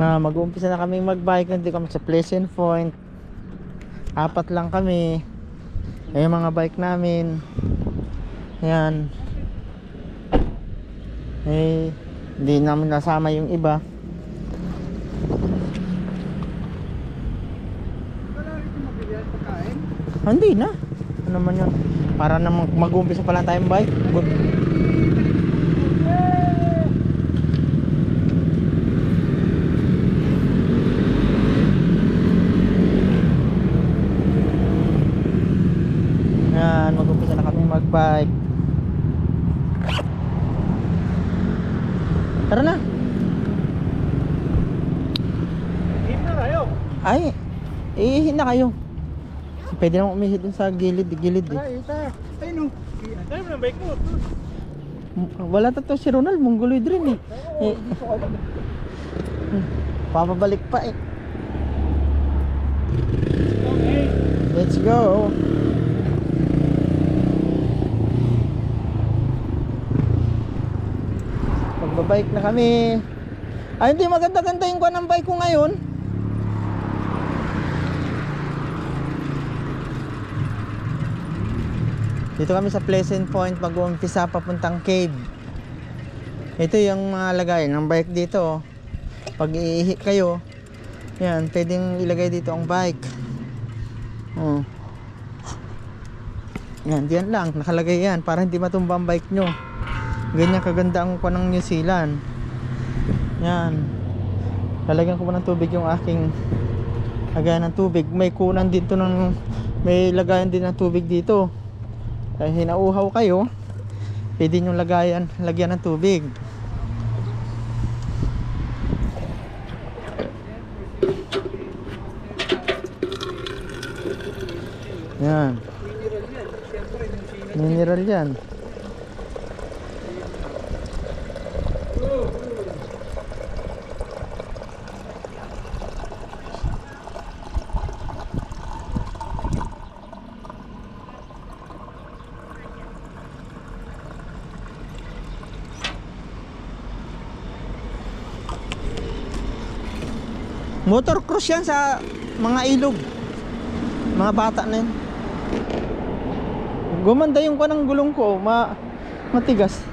Ah, mag-uumpisa na kami mag-bike. Nandito kami sa Pleasant Point. Apat lang kami. Yung mga bike namin. Ayan. Eh, hindi namin nasama yung iba. Ah, Hindi na. Ano naman yun? Para namang mag-uumpisa pa lang tayong bike. 5 Tara na. Ihim na kayo. Ay Ihihin na kayo. Pwede naman umihi dun sa gilid Gilid eh. Ay, ita. Ay no. Time na bike mo. Wala tato si Ronald Mongoloid rin eh. eh. Ay, Papabalik pa eh. Okay. Let's go. Magbabike na kami. Ay, hindi maganda-ganda yung kuha ng bike ko ngayon. Dito kami sa Pleasant Point mag-uumpisa papuntang cave. Ito yung mga lagay ng bike dito. oh. Pag iihi kayo, yan, pwedeng ilagay dito ang bike. Oh. Yan, diyan lang, nakalagay yan para hindi matumba ang bike nyo. Ganyan kaganda ang kuha ng New Zealand. Yan. Lalagyan ko pa ng tubig yung aking lagayan ng tubig. May kunan dito ng may lagayan din ng tubig dito. Kaya hinauhaw kayo, pwede nyo lagayan, lagyan ng tubig. Yan. Mineral yan. Motor cruise yan sa mga ilog. Mga bata na yan. Gumanda yung kanang gulong ko, ma matigas.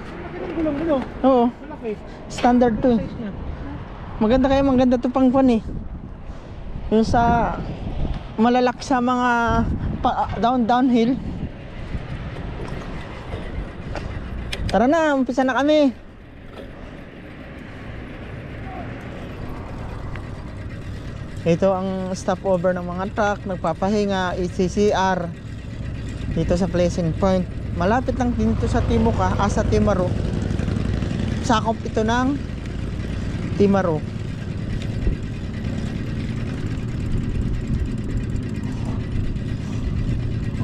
Gulong mo. Oo, standard to. Maganda kaya maganda to pang kwan eh. Yung sa malalak sa mga pa, down downhill. Tara na, umpisa na kami. Ito ang stopover ng mga truck, nagpapahinga, ECCR dito sa Pleasant Point. Malapit lang dito sa Timuca, ah, sa. Sakop ito ng Timaro.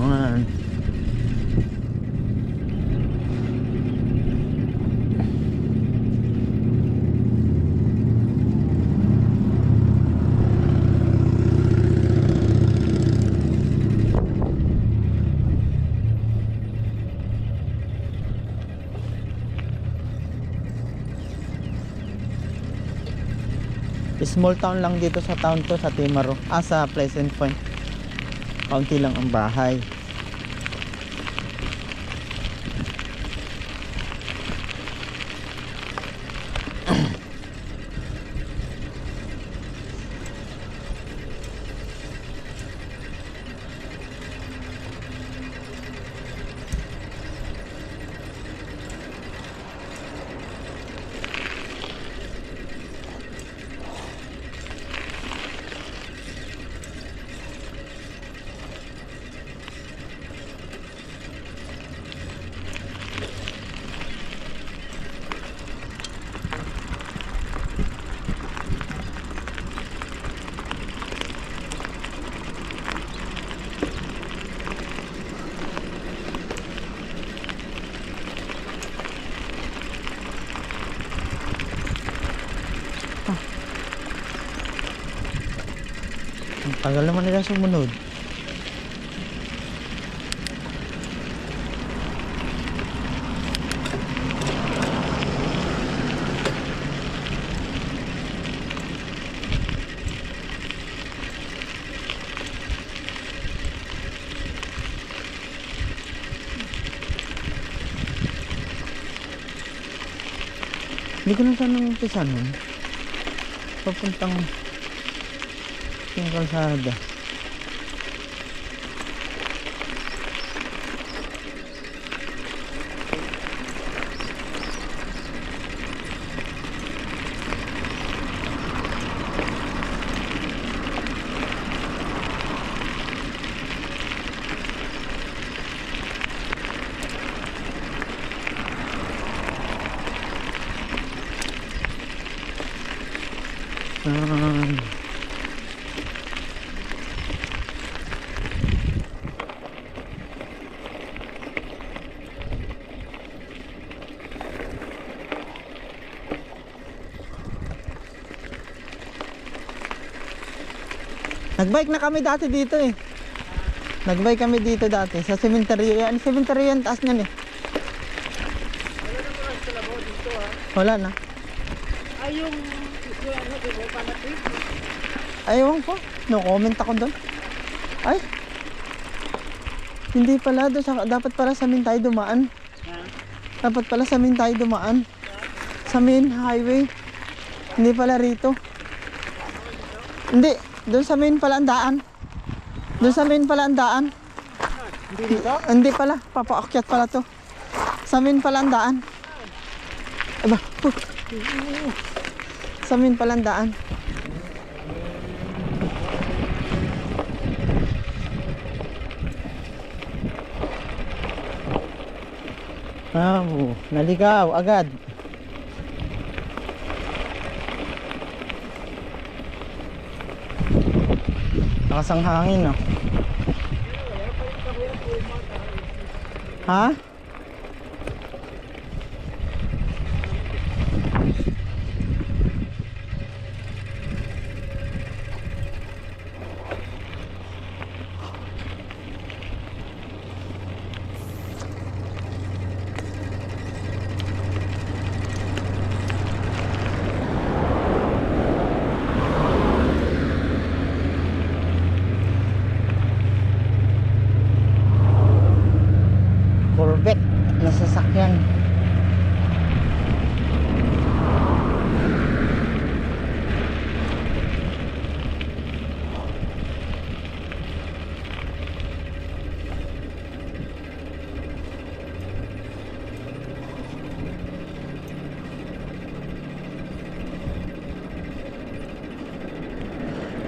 Ayan. Small town lang dito sa town to sa Timaro. Ah, sa Pleasant Point. Kaunti lang ang bahay. Tagal naman nila sumunod. Hindi ko na sanang umpisan nun. Papuntang yung kalsada. Ah. Nagbike na kami dati dito eh. Nagbike kami dito dati sa cemetery. Yan, cemetery yan taas niyan eh. Wala na. Ay, yung... Ano, di ba? Panatrip. Ayaw ko. No comment ako doon. Ay. Hindi pala doon sa dapat pala sa main tayo dumaan. Dapat pala sa main tayo dumaan. Sa main highway. Hindi pala rito. Hindi, doon sa main pala ang daan. Doon sa main pala ang daan. Hindi dito? Hindi pala, papaakyat pala to. Sa main pala ang daan. Aba. Sa main pala ang daan. Oh, naligaw agad. Lakas ang hangin, no? Ha?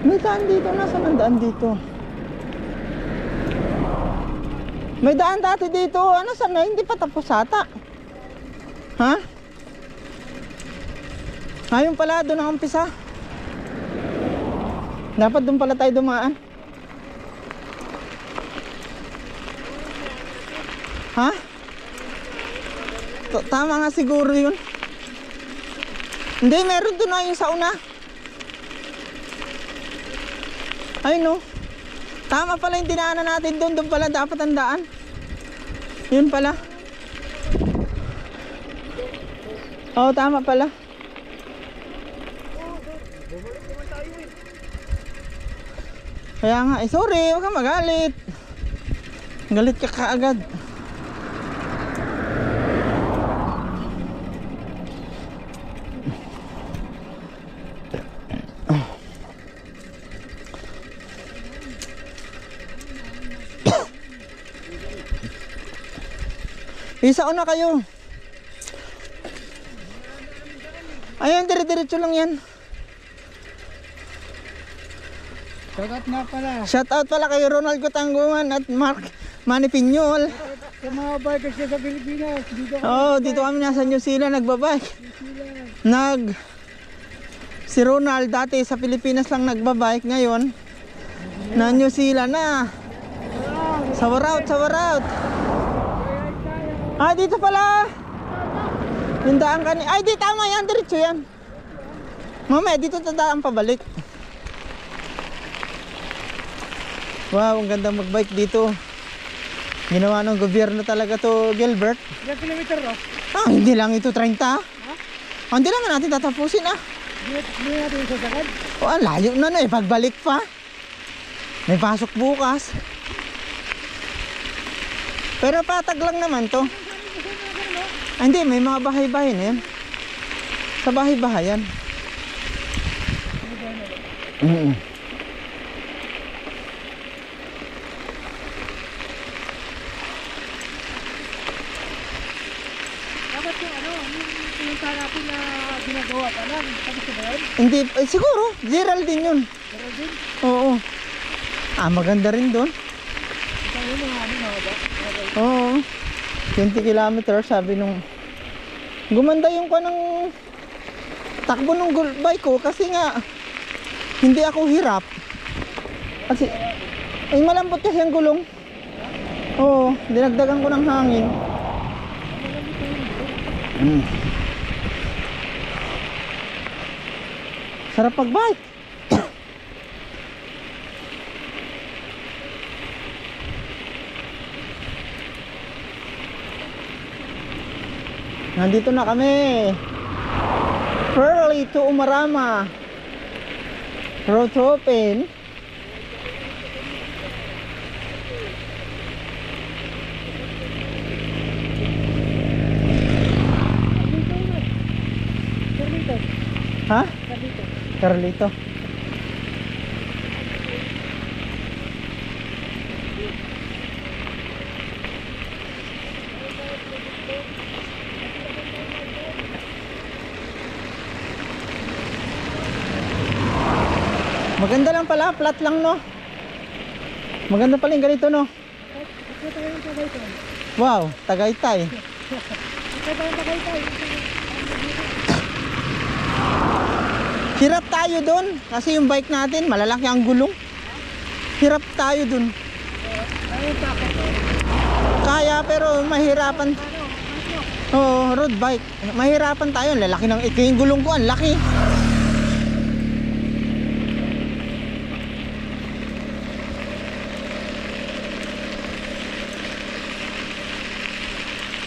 May daan dito. Nasaan ang daan dito? May daan dati dito. Ano sana? Hindi pa tapos ata. Ha? Ayun pala, doon ang umpisa. Dapat doon pala tayo dumaan. Ha? T- Tama nga siguro yun. Hindi, meron doon na yung sa una. Ay no. Tama pala yung dinaanan natin doon. Doon pala dapat ang daan. Yun pala. Oo, tama pala. Kaya nga, eh sorry, huwag kang magalit. Galit ka kaagad. Isa una kayo. Ayun, dire-diretso lang yan. Sagat nga pala. Shout out pala kay Ronald Cotanguan at Mark Manny Pinyol. Sa mga bikers sa Pilipinas. Dito ka. Oh, dito kami nasa New Zealand nagbabike. Nag Si Ronald dati sa Pilipinas lang nagbabike ngayon. Na New Zealand na. Sa Waraut, sa Waraut. Ah, dito pala. Yung daan kani. Ay, di tama yan. Diretso yan. Mamaya, dito ta daan pabalik. Wow, ang ganda magbike dito. Ginawa ng gobyerno talaga to, Gilbert. Ilang kilometer no? Ah, hindi lang ito 30. Ah, hindi lang natin tatapusin ah. Hindi natin sasakad. Oh, ang layo na na eh, pagbalik pa. May pasok bukas. Pero patag lang naman to. Ah, hindi, may mga bahay-bahay na yan. Sa bahay-bahayan. Mm Dapat yung ano, yung natin na ginagawa pa lang. Sabi ko ba yun? Hindi, eh, siguro, Geraldine yun. Pero din, Oo. Ah, maganda rin doon. ito yun mga ano mga ba? Oo. 20 kilometers, sabi nung... Gumanda yung ko ng takbo ng bike ko kasi nga hindi ako hirap. Kasi ay malambot kasi ang gulong. Oo, dinagdagan ko ng hangin. Mm. Sarap pag-bike. Nandito na kami. Early to Umarama. Road to open. Ha? Carlito. Carlito. Maganda lang pala, flat lang no. Maganda pala yung ganito no. Wow, Tagaytay. Hirap tayo doon kasi yung bike natin malalaki ang gulong. Hirap tayo doon. Kaya pero mahirapan. Oo, road bike. Mahirapan tayo. Lalaki ng ito yung gulong ko, ang laki.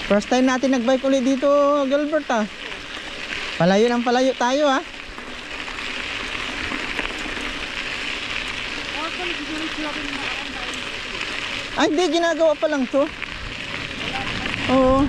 First time natin nagbike ulit dito, Gilbert ah. Palayo ng palayo tayo ah. Ay, hindi, ginagawa pa lang to. Oo.